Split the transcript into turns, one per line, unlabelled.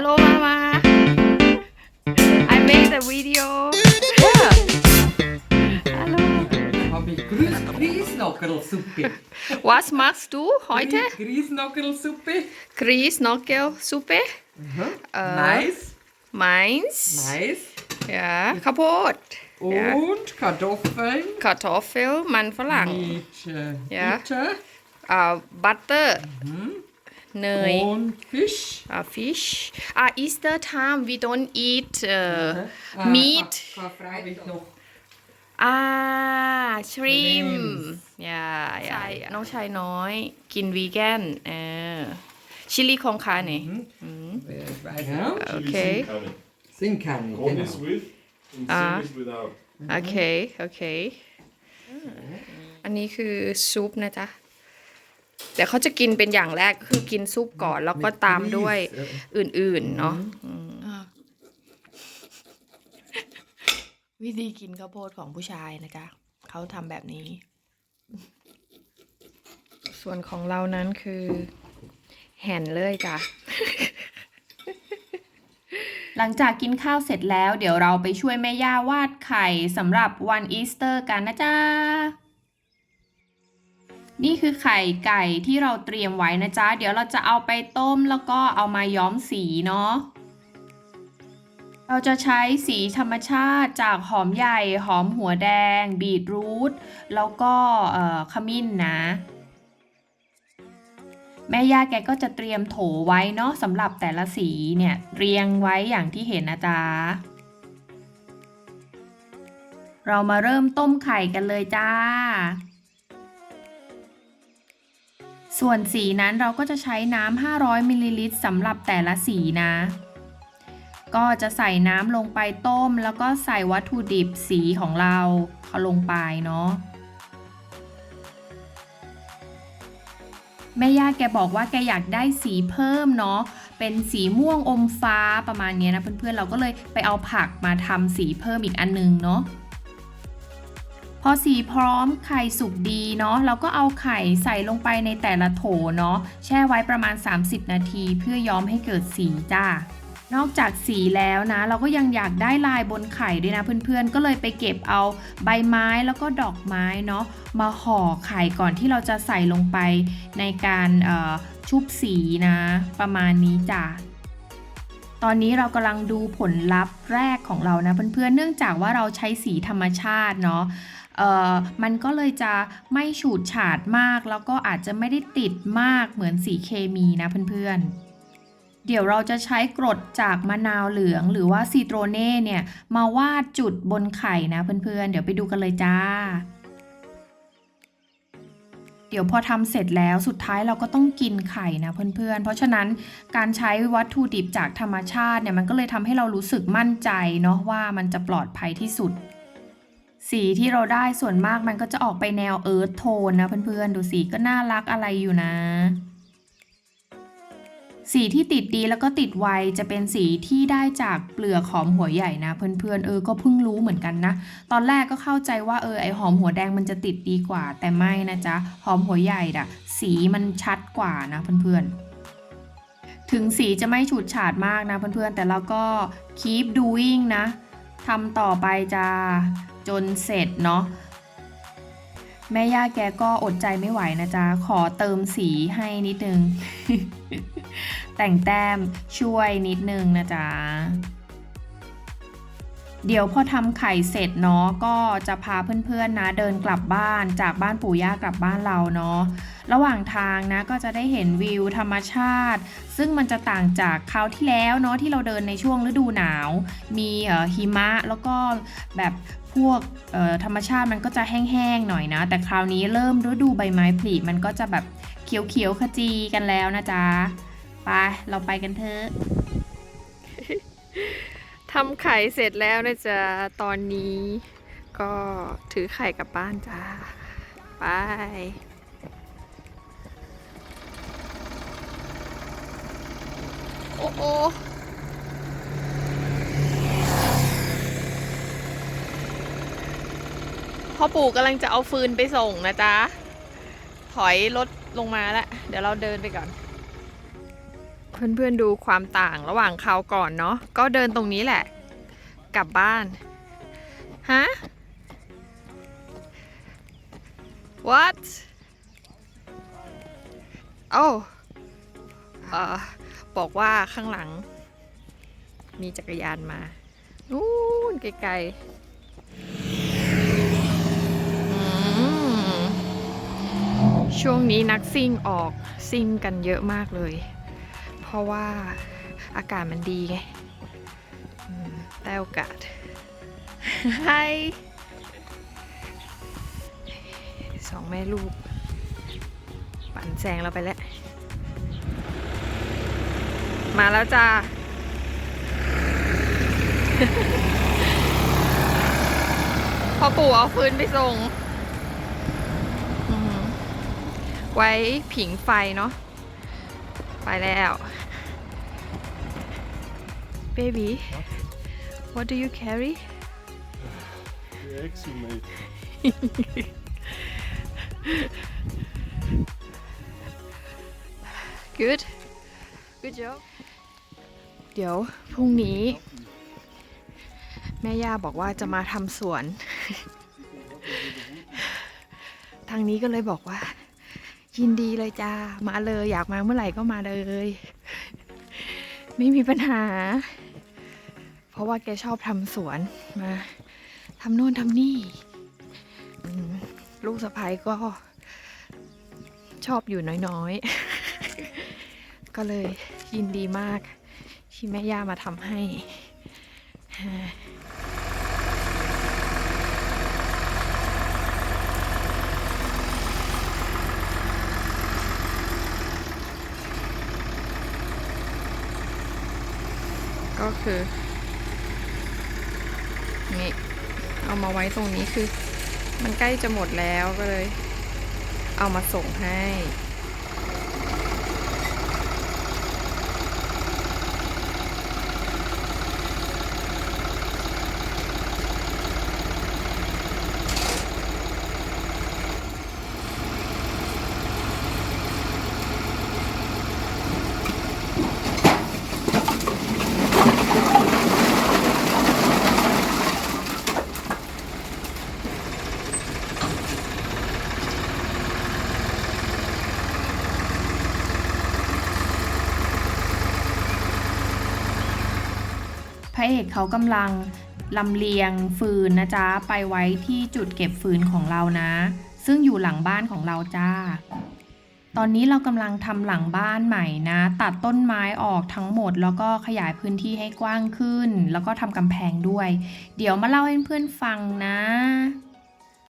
Hello, Mama. I made the video.
Ja.
Hallo.
Hab ich Grüß, Grießnockerlsuppe.
Was machst du heute?
Grießnockerlsuppe. Grießnockerlsuppe.
Mhm. Äh, uh-huh.
uh, Mais.
Mais.
Mais.
Ja, Kaputt. Und ja.
Kartoffeln.
Kartoffeln, man verlangt.
Mit, äh, uh,
ja.
Butter.
Äh, Butter. Mhm. เนย
Und Fisch.
อ่า fish อ่า Easter time we don't eat uh,
Ah,
meat
Kar- Karfreitag noch.
อ่า shrimp
Shrimp
อย่าอย่าน้องชายน้อย กินวีแกนเออชิลลี่ของคาเนี่ย
Äh, weiß ja.
Okay.
Sind keine.
Sind keine.
Corn
Genau.
is with and
Ah.
sin is without.
โอเค โอเค อันนี้คือซุปนะจ๊ะ เดี๋ยวเขาจะกินเป็นอย่างแรกก็คือกินซุปก่อนแล้วก็ตามด้วยอื่นๆเนาะอืมวิธีกินข้าวโพดของผู้ชายนะจ๊ะเขาทำแบบนี้ ส่วนของเรานั้นคือแห่นเลยจ้ะ หลังจากกินข้าวเสร็จแล้ว เดี๋ยวเราไปช่วยแม่ย่าวาดไข่สำหรับวันอีสเตอร์กันนะจ๊ะ นี่คือไข่ไก่ที่เราเตรียมไว้นะจ๊ะ เดี๋ยวเราจะเอาไปต้มแล้วก็เอามาย้อมสีเนาะ เราจะใช้สีธรรมชาติจากหอมใหญ่ หอมหัวแดง บีทรูท แล้วก็ขมิ้นนะ แม่ย่าแกก็จะเตรียมโถไว้เนาะสำหรับแต่ละสีเนี่ยเรียงไว้อย่างที่เห็นนะจ๊ะเรามาเริ่มต้มไข่กันเลยจ้า ส่วนสีนั้นเราก็จะใช้น้ำ 500มิลลิลิตรสำหรับแต่ละสีนะ ก็จะใส่น้ำลงไปต้ม แล้วก็ใส่วัตถุดิบสีของเราเขาลงไปเนาะแม่ย่าแกบอกว่าแกอยากได้สีเพิ่มเนาะ เป็นสีม่วงอมฟ้าประมาณนี้นะเพื่อนๆ เราก็เลยไปเอาผักมาทำสีเพิ่มอีกอันนึงเนาะ พอสีพร้อมไข่สุกดีเนาะเราก็เอาไข่ใส่ลงไปในแต่ละโถเนาะแช่ไว้ประมาณ 30 นาทีเพื่อย้อมให้เกิดสีจ้านอกจากสีแล้วนะ เราก็ยังอยากได้ลายบนไข่ด้วยนะเพื่อนๆ ก็เลยไปเก็บเอาใบไม้แล้วก็ดอกไม้เนาะมาห่อไข่ก่อนที่เราจะใส่ลงไปในการชุบสีนะ ประมาณนี้จ้ะ ตอนนี้เรากำลังดูผลลัพธ์แรกของเรานะเพื่อนๆ เนื่องจากว่าเราใช้สีธรรมชาติเนาะมันก็เลยจะไม่ฉูดฉาดมาก แล้วก็อาจจะไม่ได้ติดมากเหมือนสีเคมีนะเพื่อนๆเดี๋ยวเราจะใช้กรดจากมะนาวเหลืองหรือว่าซีโตรเน่เนี่ย มาวาดจุดบนไข่นะเพื่อนๆ เดี๋ยวไปดูกันเลยจ้า เดี๋ยวพอทำเสร็จแล้วสุดท้ายเราก็ต้องกินไข่นะเพื่อนๆ เพราะฉะนั้นการใช้วัตถุดิบจากธรรมชาติเนี่ยมันก็เลยทำให้เรารู้สึกมั่นใจเนาะว่ามันจะปลอดภัยที่สุด สีที่เราได้ส่วนมากมันก็จะออกไปแนวเอิร์ธโทนนะเพื่อนๆ ดูสีก็น่ารักอะไรอยู่นะ สีที่ติดดีแล้วก็ติดไวจะเป็นสีที่ได้จากเปลือกหอมหัวใหญ่นะเพื่อนๆเออก็เพิ่งรู้เหมือนกันนะ ตอนแรกก็เข้าใจว่าเออไอหอมหัวแดงมันจะติดดีกว่า แต่ไม่นะจ๊ะหอมหัวใหญ่อะสีมันชัดกว่านะเพื่อนๆถึงสีจะไม่ฉูดฉาดมากนะเพื่อนๆ แต่เราก็ keep doing นะทำต่อไปจ้าจนเสร็จเนาะ แม่ย่าแกก็อดใจไม่ไหวนะจ๊ะ ขอเติมสีให้นิดนึง แต่งแต้มช่วยนิดนึงนะจ๊ะ เดี๋ยวพอทำไข่เสร็จเนาะก็จะพาเพื่อนๆนะเดินกลับบ้านจากบ้านปู่ย่ากลับบ้านเราเนาะ ระหว่างทางนะก็จะได้เห็นวิวธรรมชาติ ซึ่งมันจะต่างจากคราวที่แล้วเนาะที่เราเดินในช่วงฤดูหนาว มีเอ่อหิมะแล้วก็แบบพวกเอ่อธรรมชาติมันก็จะแห้งๆหน่อยนะ แต่คราวนี้เริ่มฤดูใบไม้ผลิมันก็จะแบบเขียวๆขจีกันแล้วนะจ๊ะไปเราไปกันเถอะทำไข่เสร็จแล้วนะจ๊ะตอนนี้ก็ถือไข่กลับบ้านจ้า ไป โอ้โอพ่อปู่กำลังจะเอาฟืนไปส่งนะจ๊ะ ถอยรถลงมาแล้ว เดี๋ยวเราเดินไปก่อน เพื่อนๆดูความต่างระหว่างเขาวก่อนเนาะ ก็เดินตรงนี้แหละ กลับบ้าน ฮะ what โอ้เอ่อ บอกว่าข้างหลัง มีจักรยานมานู่นไกลๆช่วงนี้นักซิ่งออกซิ่งกันเยอะมากเลย เพราะว่าอากาศมันดีไงอืมได้โอกาสไฮสองแม่ลูก ปั่นแซงเราไปแล้ว มาแล้วจ้าพอปู่เอาฟืนไปส่ง ไว้ผิงไฟเนาะ ไปแล้ว Baby what do you carry
The eggs you made.
good good job เดี๋ยวพรุ่งนี้ แม่ย่าบอกว่าจะมาทำสวน ทางนี้ก็เลยบอกว่า ยินดีเลยจ้า มาเลยอยากมาเมื่อไหร่ก็มาเลย ไม่มีปัญหา เพราะว่าแกชอบทำสวนมาทำโน่นทำนี่ ลูกสะพ้ยก็ชอบอยู่น้อยๆ ก็เลยยินดีมาก ที่แม่ย่ามาทำให้ก็คือนี่เอามาไว้ตรงนี้คือ มันใกล้จะหมดแล้วก็เลย เอามาส่งให้ ระเอกเขากำลังลำเลียงฟืนนะจ๊ะ ไปไว้ที่จุดเก็บฟืนของเรานะ ซึ่งอยู่หลังบ้านของเราจ้า ตอนนี้เรากำลังทำหลังบ้านใหม่นะ ตัดต้นไม้ออกทั้งหมด แล้วก็ขยายพื้นที่ให้กว้างขึ้น แล้วก็ทำกำแพงด้วย เดี๋ยวมาเล่าให้เพื่อนฟังนะ